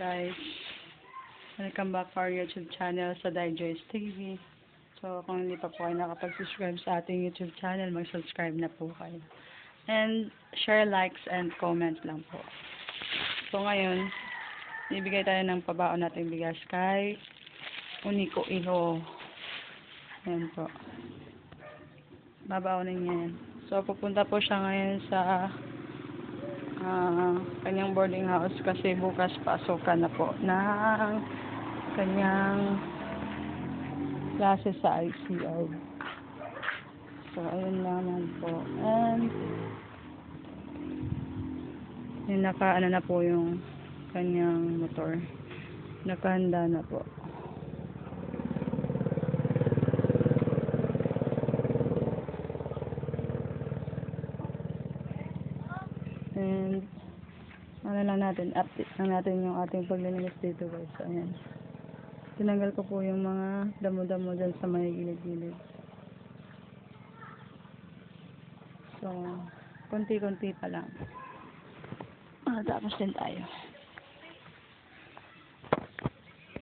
guys? Welcome back to our YouTube channel sa Digest TV. So, kung hindi pa po kayo nakapag-subscribe sa ating YouTube channel, mag-subscribe na po kayo. And, share, likes, and comment lang po. So, ngayon, ibigay tayo ng pabaon natin bigas kay Uniko Iho. Ayan po. Babaunin niya yan. So, pupunta po siya ngayon sa ah kanyang boarding house kasi bukas pasukan na po ng kanyang klase sa ICR. So, ayun naman po. And, yung naka, ano na po yung kanyang motor. Nakahanda na po. And, ano lang natin, update lang natin yung ating paglilinis dito guys. Ayan. Tinanggal ko po yung mga damo-damo dyan sa may gilid-gilid. So, konti-konti pa lang. Ah, tapos din tayo.